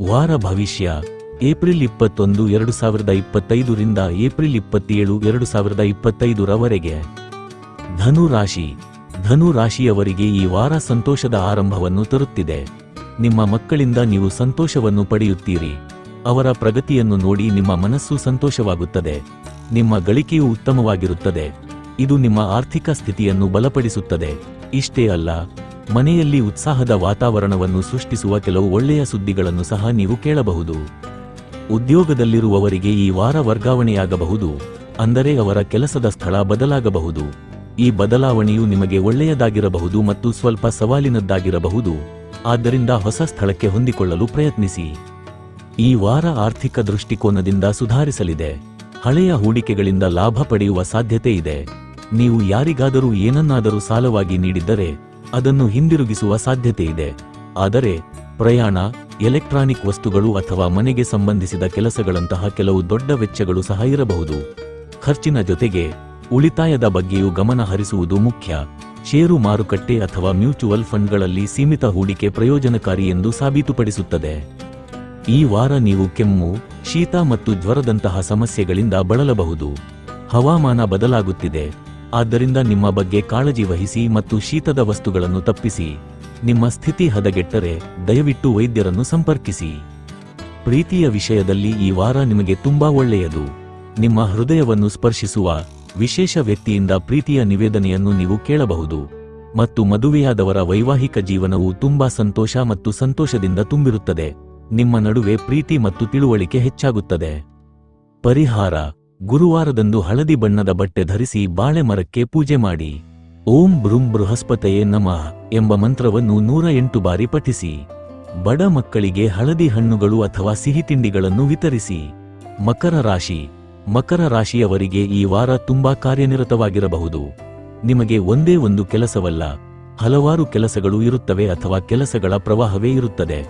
ವಾರ ಭವಿಷ್ಯ, ಏಪ್ರಿಲ್ ಇಪ್ಪತ್ತೊಂದು, ಎರಡು ಸಾವಿರದ ಇಪ್ಪತ್ತೈದರಿಂದ ಏಪ್ರಿಲ್ ಇಪ್ಪತ್ತೇಳು, ಎರಡು ಸಾವಿರದ ಇಪ್ಪತ್ತೈದರವರೆಗೆ ಧನು ರಾಶಿ, ಧನು ಈ ವಾರ ಸಂತೋಷದ ಆರಂಭವನ್ನು ತರುತ್ತಿದೆ. ನಿಮ್ಮ ಮಕ್ಕಳಿಂದ ನೀವು ಸಂತೋಷವನ್ನು ಪಡೆಯುತ್ತೀರಿ. ಅವರ ಪ್ರಗತಿಯನ್ನು ನೋಡಿ ನಿಮ್ಮ ಮನಸ್ಸು ಸಂತೋಷವಾಗುತ್ತದೆ. ನಿಮ್ಮ ಗಳಿಕೆಯು ಉತ್ತಮವಾಗಿರುತ್ತದೆ. ಇದು ನಿಮ್ಮ ಆರ್ಥಿಕ ಸ್ಥಿತಿಯನ್ನು ಬಲಪಡಿಸುತ್ತದೆ. ಇಷ್ಟೇ ಅಲ್ಲ ಮನೆಯಲ್ಲಿ ಉತ್ಸಾಹದ ವಾತಾವರಣವನ್ನು ಸೃಷ್ಟಿಸುವ ಕೆಲವು ಒಳ್ಳೆಯ ಸುದ್ದಿಗಳನ್ನು ಸಹ ನೀವು ಕೇಳಬಹುದು. ಉದ್ಯೋಗದಲ್ಲಿರುವವರಿಗೆ ಈ ವಾರ ವರ್ಗಾವಣೆಯಾಗಬಹುದು, ಅಂದರೆ ಅವರ ಕೆಲಸದ ಸ್ಥಳ ಬದಲಾಗಬಹುದು. ಈ ಬದಲಾವಣೆಯು ನಿಮಗೆ ಒಳ್ಳೆಯದಾಗಿರಬಹುದು ಮತ್ತು ಸ್ವಲ್ಪ ಸವಾಲಿನದ್ದಾಗಿರಬಹುದು, ಆದ್ದರಿಂದ ಹೊಸ ಸ್ಥಳಕ್ಕೆ ಹೊಂದಿಕೊಳ್ಳಲು ಪ್ರಯತ್ನಿಸಿ. ಈ ವಾರ ಆರ್ಥಿಕ ದೃಷ್ಟಿಕೋನದಿಂದ ಸುಧಾರಿಸಲಿದೆ. ಹಳೆಯ ಹೂಡಿಕೆಗಳಿಂದ ಲಾಭ ಪಡೆಯುವ ಸಾಧ್ಯತೆ ಇದೆ. ನೀವು ಯಾರಿಗಾದರೂ ಏನನ್ನಾದರೂ ಸಾಲವಾಗಿ ನೀಡಿದ್ದರೆ ಅದನ್ನು ಹಿಂದಿರುಗಿಸುವ ಸಾಧ್ಯತೆ ಇದೆ. ಆದರೆ, ಪ್ರಯಾಣ, ಎಲೆಕ್ಟ್ರಾನಿಕ್ ವಸ್ತುಗಳು ಅಥವಾ ಮನೆಗೆ ಸಂಬಂಧಿಸಿದ ಕೆಲಸಗಳಂತಹ ಕೆಲವು ದೊಡ್ಡ ವೆಚ್ಚಗಳು ಸಹ ಇರಬಹುದು. ಖರ್ಚಿನ ಜೊತೆಗೆ, ಉಳಿತಾಯದ ಬಗ್ಗೆಯೂ ಗಮನ ಹರಿಸುವುದು ಮುಖ್ಯ. ಷೇರು ಮಾರುಕಟ್ಟೆ ಅಥವಾ ಮ್ಯೂಚುವಲ್ ಫಂಡ್ಗಳಲ್ಲಿ ಸೀಮಿತ ಹೂಡಿಕೆ ಪ್ರಯೋಜನಕಾರಿ ಎಂದು ಸಾಬೀತುಪಡಿಸುತ್ತದೆ. ಈ ವಾರ ನೀವು ಕೆಮ್ಮು, ಶೀತ ಮತ್ತು ಜ್ವರದಂತಹ ಸಮಸ್ಯೆಗಳಿಂದ ಬಳಲಬಹುದು. ಹವಾಮಾನ ಬದಲಾಗುತ್ತಿದೆ. ಆದ್ದರಿಂದ ನಿಮ್ಮ ಬಗ್ಗೆ ಕಾಳಜಿ ವಹಿಸಿ ಮತ್ತು ಶೀತದ ವಸ್ತುಗಳನ್ನು ತಪ್ಪಿಸಿ. ನಿಮ್ಮ ಸ್ಥಿತಿ ಹದಗೆಟ್ಟರೆ ದಯವಿಟ್ಟು ವೈದ್ಯರನ್ನು ಸಂಪರ್ಕಿಸಿ. ಪ್ರೀತಿಯ ವಿಷಯದಲ್ಲಿ ಈ ವಾರ ನಿಮಗೆ ತುಂಬಾ ಒಳ್ಳೆಯದು. ನಿಮ್ಮ ಹೃದಯವನ್ನು ಸ್ಪರ್ಶಿಸುವ ವಿಶೇಷ ವ್ಯಕ್ತಿಯಿಂದ ಪ್ರೀತಿಯ ನಿವೇದನೆಯನ್ನು ನೀವು ಕೇಳಬಹುದು. ಮತ್ತು ಮದುವೆಯಾದವರ ವೈವಾಹಿಕ ಜೀವನವು ತುಂಬಾ ಸಂತೋಷ ಮತ್ತು ಸಂತೋಷದಿಂದ ತುಂಬಿರುತ್ತದೆ. ನಿಮ್ಮ ನಡುವೆ ಪ್ರೀತಿ ಮತ್ತು ತಿಳುವಳಿಕೆ ಹೆಚ್ಚಾಗುತ್ತದೆ. ಪರಿಹಾರ. ಗುರುವಾರದಂದು ಹಳದಿ ಬಣ್ಣದ ಬಟ್ಟೆ ಧರಿಸಿ ಬಾಳೆ ಮರಕ್ಕೆ ಪೂಜೆ ಮಾಡಿ. ಓಂ ಬೃಂ ಬೃಹಸ್ಪತಯೇ ನಮಃ ಎಂಬ ಮಂತ್ರವನ್ನು ನೂರ ಎಂಟು ಬಾರಿ ಪಠಿಸಿ. ಬಡ ಮಕ್ಕಳಿಗೆ ಹಳದಿ ಹಣ್ಣುಗಳು ಅಥವಾ ಸಿಹಿ ತಿಂಡಿಗಳನ್ನು ವಿತರಿಸಿ. ಮಕರ ರಾಶಿ. ಮಕರ ರಾಶಿಯವರಿಗೆ ಈ ವಾರ ತುಂಬಾ ಕಾರ್ಯನಿರತವಾಗಿರಬಹುದು. ನಿಮಗೆ ಒಂದೇ ಒಂದು ಕೆಲಸವಲ್ಲ, ಹಲವಾರು ಕೆಲಸಗಳು ಇರುತ್ತವೆ ಅಥವಾ ಕೆಲಸಗಳ ಪ್ರವಾಹವೇ ಇರುತ್ತದೆ.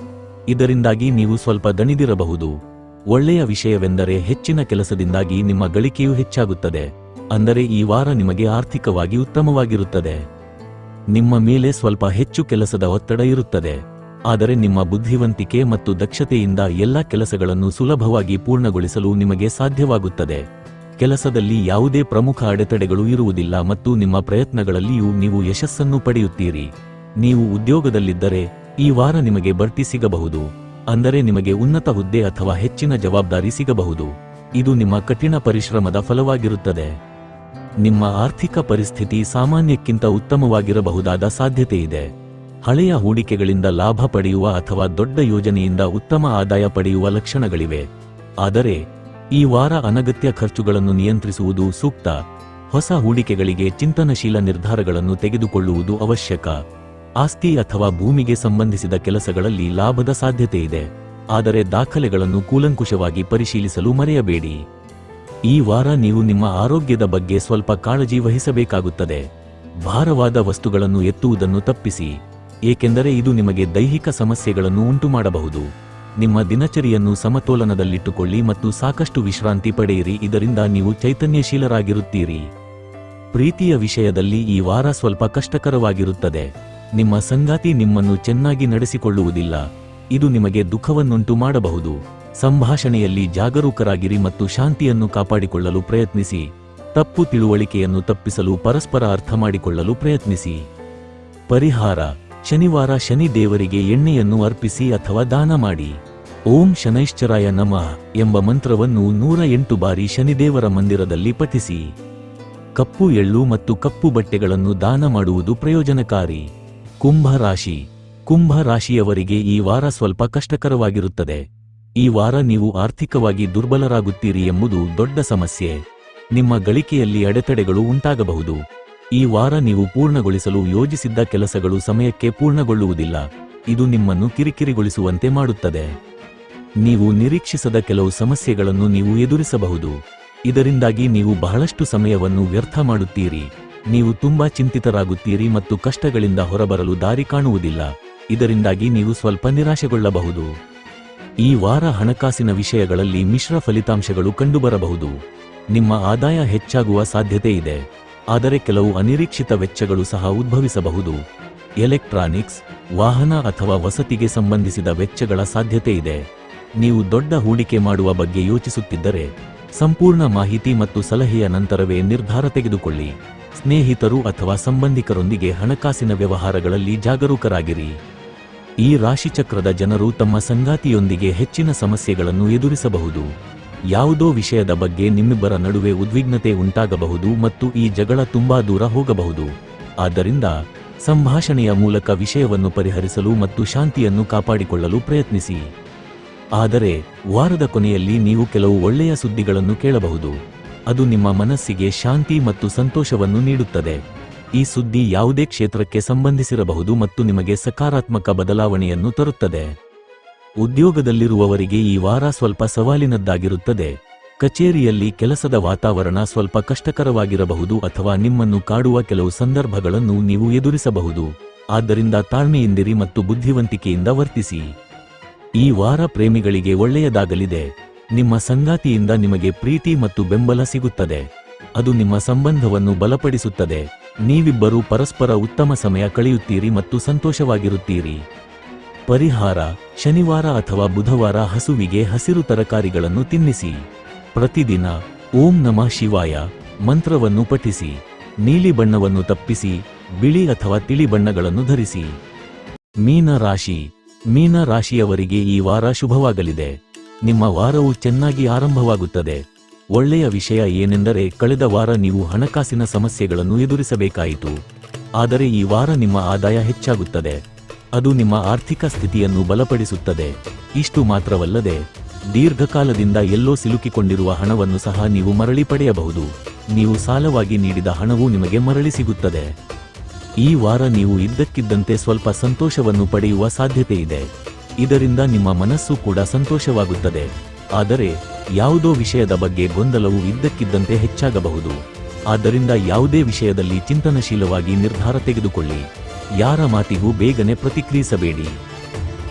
ಇದರಿಂದಾಗಿ ನೀವು ಸ್ವಲ್ಪ ದಣಿದಿರಬಹುದು. ಒಳ್ಳೆಯ ವಿಷಯವೆಂದರೆ ಹೆಚ್ಚಿನ ಕೆಲಸದಿಂದಾಗಿ ನಿಮ್ಮ ಗಳಿಕೆಯು ಹೆಚ್ಚಾಗುತ್ತದೆ, ಅಂದರೆ ಈ ವಾರ ನಿಮಗೆ ಆರ್ಥಿಕವಾಗಿ ಉತ್ತಮವಾಗಿರುತ್ತದೆ. ನಿಮ್ಮ ಮೇಲೆ ಸ್ವಲ್ಪ ಹೆಚ್ಚು ಕೆಲಸದ ಒತ್ತಡ ಇರುತ್ತದೆ, ಆದರೆ ನಿಮ್ಮ ಬುದ್ಧಿವಂತಿಕೆ ಮತ್ತು ದಕ್ಷತೆಯಿಂದ ಎಲ್ಲ ಕೆಲಸಗಳನ್ನು ಸುಲಭವಾಗಿ ಪೂರ್ಣಗೊಳಿಸಲು ನಿಮಗೆ ಸಾಧ್ಯವಾಗುತ್ತದೆ. ಕೆಲಸದಲ್ಲಿ ಯಾವುದೇ ಪ್ರಮುಖ ಅಡೆತಡೆಗಳು ಇರುವುದಿಲ್ಲ ಮತ್ತು ನಿಮ್ಮ ಪ್ರಯತ್ನಗಳಲ್ಲಿಯೂ ನೀವು ಯಶಸ್ಸನ್ನು ಪಡೆಯುತ್ತೀರಿ. ನೀವು ಉದ್ಯೋಗದಲ್ಲಿದ್ದರೆ ಈ ವಾರ ನಿಮಗೆ ಬಡ್ತಿ ಸಿಗಬಹುದು. ಅಂದರೆ ನಿಮಗೆ ಉನ್ನತ ಹುದ್ದೆ ಅಥವಾ ಹೆಚ್ಚಿನ ಜವಾಬ್ದಾರಿ ಸಿಗಬಹುದು. ಇದು ನಿಮ್ಮ ಕಠಿಣ ಪರಿಶ್ರಮದ ಫಲವಾಗಿರುತ್ತದೆ. ನಿಮ್ಮ ಆರ್ಥಿಕ ಪರಿಸ್ಥಿತಿ ಸಾಮಾನ್ಯಕ್ಕಿಂತ ಉತ್ತಮವಾಗಿರಬಹುದಾದ ಸಾಧ್ಯತೆಯಿದೆ. ಹಳೆಯ ಹೂಡಿಕೆಗಳಿಂದ ಲಾಭ ಪಡೆಯುವ ಅಥವಾ ದೊಡ್ಡ ಯೋಜನೆಯಿಂದ ಉತ್ತಮ ಆದಾಯ ಪಡೆಯುವ ಲಕ್ಷಣಗಳಿವೆ. ಆದರೆ, ಈ ವಾರ ಅನಗತ್ಯ ಖರ್ಚುಗಳನ್ನು ನಿಯಂತ್ರಿಸುವುದು ಸೂಕ್ತ. ಹೊಸ ಹೂಡಿಕೆಗಳಿಗೆ ಚಿಂತನಶೀಲ ನಿರ್ಧಾರಗಳನ್ನು ತೆಗೆದುಕೊಳ್ಳುವುದು ಅವಶ್ಯಕ. ಆಸ್ತಿ ಅಥವಾ ಭೂಮಿಗೆ ಸಂಬಂಧಿಸಿದ ಕೆಲಸಗಳಲ್ಲಿ ಲಾಭದ ಸಾಧ್ಯತೆ ಇದೆ ಆದರೆ ದಾಖಲೆಗಳನ್ನು ಕೂಲಂಕುಷವಾಗಿ ಪರಿಶೀಲಿಸಲು ಮರೆಯಬೇಡಿ. ಈ ವಾರ ನೀವು ನಿಮ್ಮ ಆರೋಗ್ಯದ ಬಗ್ಗೆ ಸ್ವಲ್ಪ ಕಾಳಜಿ ವಹಿಸಬೇಕಾಗುತ್ತದೆ. ಭಾರವಾದ ವಸ್ತುಗಳನ್ನು ಎತ್ತುವುದನ್ನು ತಪ್ಪಿಸಿ. ಏಕೆಂದರೆ ಇದು ನಿಮಗೆ ದೈಹಿಕ ಸಮಸ್ಯೆಗಳನ್ನು ಉಂಟುಮಾಡಬಹುದು. ನಿಮ್ಮ ದಿನಚರಿಯನ್ನು ಸಮತೋಲನದಲ್ಲಿಟ್ಟುಕೊಳ್ಳಿ ಮತ್ತು ಸಾಕಷ್ಟು ವಿಶ್ರಾಂತಿ ಪಡೆಯಿರಿ, ಇದರಿಂದ ನೀವು ಚೈತನ್ಯಶೀಲರಾಗಿರುತ್ತೀರಿ. ಪ್ರೀತಿಯ ವಿಷಯದಲ್ಲಿ ಈ ವಾರ ಸ್ವಲ್ಪ ಕಷ್ಟಕರವಾಗಿರುತ್ತದೆ. ನಿಮ್ಮ ಸಂಗಾತಿ ನಿಮ್ಮನ್ನು ಚೆನ್ನಾಗಿ ನಡೆಸಿಕೊಳ್ಳುವುದಿಲ್ಲ. ಇದು ನಿಮಗೆ ದುಃಖವನ್ನುಂಟು ಮಾಡಬಹುದು. ಸಂಭಾಷಣೆಯಲ್ಲಿ ಜಾಗರೂಕರಾಗಿರಿ ಮತ್ತು ಶಾಂತಿಯನ್ನು ಕಾಪಾಡಿಕೊಳ್ಳಲು ಪ್ರಯತ್ನಿಸಿ. ತಪ್ಪು ತಿಳುವಳಿಕೆಯನ್ನು ತಪ್ಪಿಸಲು ಪರಸ್ಪರ ಅರ್ಥ ಮಾಡಿಕೊಳ್ಳಲು ಪ್ರಯತ್ನಿಸಿ. ಪರಿಹಾರ, ಶನಿವಾರ ಶನಿ ದೇವರಿಗೆ ಎಣ್ಣೆಯನ್ನು ಅರ್ಪಿಸಿ ಅಥವಾ ದಾನ ಮಾಡಿ. ಓಂ ಶನೈಶ್ಚರಾಯ ನಮ ಎಂಬ ಮಂತ್ರವನ್ನು ನೂರ ಎಂಟು ಬಾರಿ ಶನಿದೇವರ ಮಂದಿರದಲ್ಲಿ ಪಠಿಸಿ. ಕಪ್ಪು ಎಳ್ಳು ಮತ್ತು ಕಪ್ಪು ಬಟ್ಟೆಗಳನ್ನು ದಾನ ಮಾಡುವುದು ಪ್ರಯೋಜನಕಾರಿ. ಕುಂಭ ರಾಶಿ. ಕುಂಭ ರಾಶಿಯವರಿಗೆ ಈ ವಾರ ಸ್ವಲ್ಪ ಕಷ್ಟಕರವಾಗಿರುತ್ತದೆ. ಈ ವಾರ ನೀವು ಆರ್ಥಿಕವಾಗಿ ದುರ್ಬಲರಾಗುತ್ತೀರಿ ಎಂಬುದು ದೊಡ್ಡ ಸಮಸ್ಯೆ. ನಿಮ್ಮ ಗಳಿಕೆಯಲ್ಲಿ ಅಡೆತಡೆಗಳು ಉಂಟಾಗಬಹುದು. ಈ ವಾರ ನೀವು ಪೂರ್ಣಗೊಳಿಸಲು ಯೋಜಿಸಿದ್ದ ಕೆಲಸಗಳು ಸಮಯಕ್ಕೆ ಪೂರ್ಣಗೊಳ್ಳುವುದಿಲ್ಲ. ಇದು ನಿಮ್ಮನ್ನು ಕಿರಿಕಿರಿಗೊಳಿಸುವಂತೆ ಮಾಡುತ್ತದೆ. ನೀವು ನಿರೀಕ್ಷಿಸದ ಕೆಲವು ಸಮಸ್ಯೆಗಳನ್ನು ನೀವು ಎದುರಿಸಬಹುದು. ಇದರಿಂದಾಗಿ ನೀವು ಬಹಳಷ್ಟು ಸಮಯವನ್ನು ವ್ಯರ್ಥ ಮಾಡುತ್ತೀರಿ. ನೀವು ತುಂಬಾ ಚಿಂತಿತರಾಗುತ್ತೀರಿ ಮತ್ತು ಕಷ್ಟಗಳಿಂದ ಹೊರಬರಲು ದಾರಿ ಕಾಣುವುದಿಲ್ಲ. ಇದರಿಂದಾಗಿ ನೀವು ಸ್ವಲ್ಪ ನಿರಾಶೆಗೊಳ್ಳಬಹುದು. ಈ ವಾರ ಹಣಕಾಸಿನ ವಿಷಯಗಳಲ್ಲಿ ಮಿಶ್ರ ಫಲಿತಾಂಶಗಳು ಕಂಡುಬರಬಹುದು. ನಿಮ್ಮ ಆದಾಯ ಹೆಚ್ಚಾಗುವ ಸಾಧ್ಯತೆ ಇದೆ. ಆದರೆ ಕೆಲವು ಅನಿರೀಕ್ಷಿತ ವೆಚ್ಚಗಳು ಸಹ ಉದ್ಭವಿಸಬಹುದು. ಎಲೆಕ್ಟ್ರಾನಿಕ್ಸ್, ವಾಹನ ಅಥವಾ ವಸತಿಗೆ ಸಂಬಂಧಿಸಿದ ವೆಚ್ಚಗಳ ಸಾಧ್ಯತೆ ಇದೆ. ನೀವು ದೊಡ್ಡ ಹೂಡಿಕೆ ಮಾಡುವ ಬಗ್ಗೆ ಯೋಚಿಸುತ್ತಿದ್ದರೆ, ಸಂಪೂರ್ಣ ಮಾಹಿತಿ ಮತ್ತು ಸಲಹೆಯ ನಂತರವೇ ನಿರ್ಧಾರ ತೆಗೆದುಕೊಳ್ಳಿ. ಸ್ನೇಹಿತರು ಅಥವಾ ಸಂಬಂಧಿಕರೊಂದಿಗೆ ಹಣಕಾಸಿನ ವ್ಯವಹಾರಗಳಲ್ಲಿ ಜಾಗರೂಕರಾಗಿರಿ. ಈ ರಾಶಿಚಕ್ರದ ಜನರು ತಮ್ಮ ಸಂಗಾತಿಯೊಂದಿಗೆ ಹೆಚ್ಚಿನ ಸಮಸ್ಯೆಗಳನ್ನು ಎದುರಿಸಬಹುದು. ಯಾವುದೋ ವಿಷಯದ ಬಗ್ಗೆ ನಿಮ್ಮಿಬ್ಬರ ನಡುವೆ ಉದ್ವಿಗ್ನತೆ ಉಂಟಾಗಬಹುದು ಮತ್ತು ಈ ಜಗಳ ತುಂಬಾ ದೂರ ಹೋಗಬಹುದು. ಆದ್ದರಿಂದ ಸಂಭಾಷಣೆಯ ಮೂಲಕ ವಿಷಯವನ್ನು ಪರಿಹರಿಸಲು ಮತ್ತು ಶಾಂತಿಯನ್ನು ಕಾಪಾಡಿಕೊಳ್ಳಲು ಪ್ರಯತ್ನಿಸಿ. ಆದರೆ ವಾರದ ಕೊನೆಯಲ್ಲಿ ನೀವು ಕೆಲವು ಒಳ್ಳೆಯ ಸುದ್ದಿಗಳನ್ನು ಕೇಳಬಹುದು. ಅದು ನಿಮ್ಮ ಮನಸ್ಸಿಗೆ ಶಾಂತಿ ಮತ್ತು ಸಂತೋಷವನ್ನು ನೀಡುತ್ತದೆ. ಈ ಸುದ್ದಿ ಯಾವುದೇ ಕ್ಷೇತ್ರಕ್ಕೆ ಸಂಬಂಧಿಸಿರಬಹುದು ಮತ್ತು ನಿಮಗೆ ಸಕಾರಾತ್ಮಕ ಬದಲಾವಣೆಯನ್ನು ತರುತ್ತದೆ. ಉದ್ಯೋಗದಲ್ಲಿರುವವರಿಗೆ ಈ ವಾರ ಸ್ವಲ್ಪ ಸವಾಲಿನದ್ದಾಗಿರುತ್ತದೆ. ಕಚೇರಿಯಲ್ಲಿ ಕೆಲಸದ ವಾತಾವರಣ ಸ್ವಲ್ಪ ಕಷ್ಟಕರವಾಗಿರಬಹುದು ಅಥವಾ ನಿಮ್ಮನ್ನು ಕಾಡುವ ಕೆಲವು ಸಂದರ್ಭಗಳನ್ನು ನೀವು ಎದುರಿಸಬಹುದು. ಆದ್ದರಿಂದ ತಾಳ್ಮೆಯಿಂದಿರಿ ಮತ್ತು ಬುದ್ಧಿವಂತಿಕೆಯಿಂದ ವರ್ತಿಸಿ. ಈ ವಾರ ಪ್ರೇಮಿಗಳಿಗೆ ಒಳ್ಳೆಯದಾಗಲಿದೆ. ನಿಮ್ಮ ಸಂಗಾತಿಯಿಂದ ನಿಮಗೆ ಪ್ರೀತಿ ಮತ್ತು ಬೆಂಬಲ ಸಿಗುತ್ತದೆ. ಅದು ನಿಮ್ಮ ಸಂಬಂಧವನ್ನು ಬಲಪಡಿಸುತ್ತದೆ. ನೀವಿಬ್ಬರೂ ಪರಸ್ಪರ ಉತ್ತಮ ಸಮಯ ಕಳೆಯುತ್ತೀರಿ ಮತ್ತು ಸಂತೋಷವಾಗಿರುತ್ತೀರಿ. ಪರಿಹಾರ, ಶನಿವಾರ ಅಥವಾ ಬುಧವಾರ ಹಸುವಿಗೆ ಹಸಿರು ತರಕಾರಿಗಳನ್ನು ತಿನ್ನಿಸಿ. ಪ್ರತಿದಿನ ಓಂ ನಮಃ ಶಿವಾಯ ಮಂತ್ರವನ್ನು ಪಠಿಸಿ. ನೀಲಿ ಬಣ್ಣವನ್ನು ತಪ್ಪಿಸಿ, ಬಿಳಿ ಅಥವಾ ತಿಳಿ ಬಣ್ಣಗಳನ್ನು ಧರಿಸಿ. ಮೀನ ರಾಶಿ ಮೀನ ರಾಶಿಯವರಿಗೆ ಈ ವಾರ ಶುಭವಾಗಲಿದೆ. ನಿಮ್ಮ ವಾರವು ಚೆನ್ನಾಗಿ ಆರಂಭವಾಗುತ್ತದೆ. ಒಳ್ಳೆಯ ವಿಷಯ ಏನೆಂದರೆ ಕಳೆದ ವಾರ ನೀವು ಹಣಕಾಸಿನ ಸಮಸ್ಯೆಗಳನ್ನು ಎದುರಿಸಬೇಕಾಯಿತು. ಆದರೆ ಈ ವಾರ ನಿಮ್ಮ ಆದಾಯ ಹೆಚ್ಚಾಗುತ್ತದೆ. ಅದು ನಿಮ್ಮ ಆರ್ಥಿಕ ಸ್ಥಿತಿಯನ್ನು ಬಲಪಡಿಸುತ್ತದೆ. ಇಷ್ಟು ಮಾತ್ರವಲ್ಲದೆ, ದೀರ್ಘಕಾಲದಿಂದ ಎಲ್ಲೋ ಸಿಲುಕಿಕೊಂಡಿರುವ ಹಣವನ್ನು ಸಹ ನೀವು ಮರಳಿ ಪಡೆಯಬಹುದು. ನೀವು ಸಾಲವಾಗಿ ನೀಡಿದ ಹಣವು ನಿಮಗೆ ಮರಳಿ ಸಿಗುತ್ತದೆ. ಈ ವಾರ ನೀವು ಇದ್ದಕ್ಕಿದ್ದಂತೆ ಸ್ವಲ್ಪ ಸಂತೋಷವನ್ನು ಪಡೆಯುವ ಸಾಧ್ಯತೆ ಇದೆ ಇದರಿಂದ ನಿಮ್ಮ ಮನಸ್ಸು ಕೂಡ ಸಂತೋಷವಾಗುತ್ತದೆ. ಆದರೆ, ಯಾವುದೋ ವಿಷಯದ ಬಗ್ಗೆ ಗೊಂದಲವು ಇದ್ದಕ್ಕಿದ್ದಂತೆ ಹೆಚ್ಚಾಗಬಹುದು. ಆದ್ದರಿಂದ ಯಾವುದೇ ವಿಷಯದಲ್ಲಿ ಚಿಂತನಶೀಲವಾಗಿ ನಿರ್ಧಾರ ತೆಗೆದುಕೊಳ್ಳಿ. ಯಾರ ಮಾತಿಗೂ ಬೇಗನೆ ಪ್ರತಿಕ್ರಿಯಿಸಬೇಡಿ.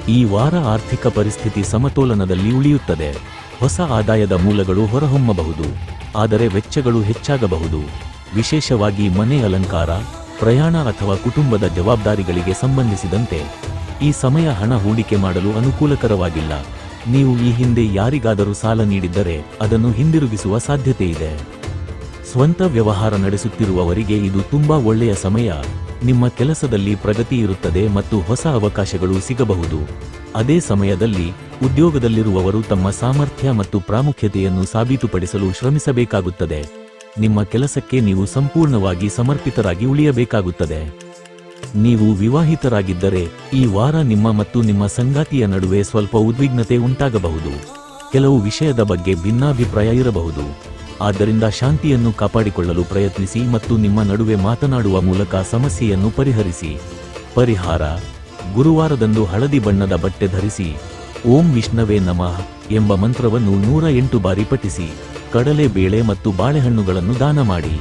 ಈ ವಾರ ಆರ್ಥಿಕ ಪರಿಸ್ಥಿತಿ ಸಮತೋಲನದಲ್ಲಿ ಉಳಿಯುತ್ತದೆ. ಹೊಸ ಆದಾಯದ ಮೂಲಗಳು ಹೊರಹೊಮ್ಮಬಹುದು. ಆದರೆ ವೆಚ್ಚಗಳು ಹೆಚ್ಚಾಗಬಹುದು. ವಿಶೇಷವಾಗಿ ಮನೆ ಅಲಂಕಾರ, ಪ್ರಯಾಣ ಅಥವಾ ಕುಟುಂಬದ ಜವಾಬ್ದಾರಿಗಳಿಗೆ ಸಂಬಂಧಿಸಿದಂತೆ. ಈ ಸಮಯ ಹಣ ಹೂಡಿಕೆ ಮಾಡಲು ಅನುಕೂಲಕರವಾಗಿಲ್ಲ. ನೀವು ಈ ಹಿಂದೆ ಯಾರಿಗಾದರೂ ಸಾಲ ನೀಡಿದ್ದರೆ ಅದನ್ನು ಹಿಂದಿರುಗಿಸುವ ಸಾಧ್ಯತೆ ಇದೆ. ಸ್ವಂತ ವ್ಯವಹಾರ ನಡೆಸುತ್ತಿರುವವರಿಗೆ ಇದು ತುಂಬಾ ಒಳ್ಳೆಯ ಸಮಯ. ನಿಮ್ಮ ಕೆಲಸದಲ್ಲಿ ಪ್ರಗತಿ ಇರುತ್ತದೆ ಮತ್ತು ಹೊಸ ಅವಕಾಶಗಳು ಸಿಗಬಹುದು. ಅದೇ ಸಮಯದಲ್ಲಿ ಉದ್ಯೋಗದಲ್ಲಿರುವವರು ತಮ್ಮ ಸಾಮರ್ಥ್ಯ ಮತ್ತು ಪ್ರಾಮುಖ್ಯತೆಯನ್ನು ಸಾಬೀತುಪಡಿಸಲು ಶ್ರಮಿಸಬೇಕಾಗುತ್ತದೆ. ನಿಮ್ಮ ಕೆಲಸಕ್ಕೆ ನೀವು ಸಂಪೂರ್ಣವಾಗಿ ಸಮರ್ಪಿತರಾಗಿ ಉಳಿಯಬೇಕಾಗುತ್ತದೆ. ನೀವು ವಿವಾಹಿತರಾಗಿದ್ದರೆ ಈ ವಾರ ನಿಮ್ಮ ಮತ್ತು ನಿಮ್ಮ ಸಂಗಾತಿಯ ನಡುವೆ ಸ್ವಲ್ಪ ಉದ್ವಿಗ್ನತೆ ಉಂಟಾಗಬಹುದು. ಕೆಲವು ವಿಷಯದ ಬಗ್ಗೆ ಭಿನ್ನಾಭಿಪ್ರಾಯ ಇರಬಹುದು. ಆದ್ದರಿಂದ ಶಾಂತಿಯನ್ನು ಕಾಪಾಡಿಕೊಳ್ಳಲು ಪ್ರಯತ್ನಿಸಿ ಮತ್ತು ನಿಮ್ಮ ನಡುವೆ ಮಾತನಾಡುವ ಮೂಲಕ ಸಮಸ್ಯೆಯನ್ನು ಪರಿಹರಿಸಿ. ಪರಿಹಾರ, ಗುರುವಾರದಂದು ಹಳದಿ ಬಣ್ಣದ ಬಟ್ಟೆ ಧರಿಸಿ, ಓಂ ವಿಷ್ಣವೇ ನಮಃ ಎಂಬ ಮಂತ್ರವನ್ನು ನೂರ ಎಂಟು ಬಾರಿ ಪಠಿಸಿ, ಕಡಲೆ ಬೇಳೆ ಮತ್ತು ಬಾಳೆಹಣ್ಣುಗಳನ್ನು ದಾನ ಮಾಡಿ.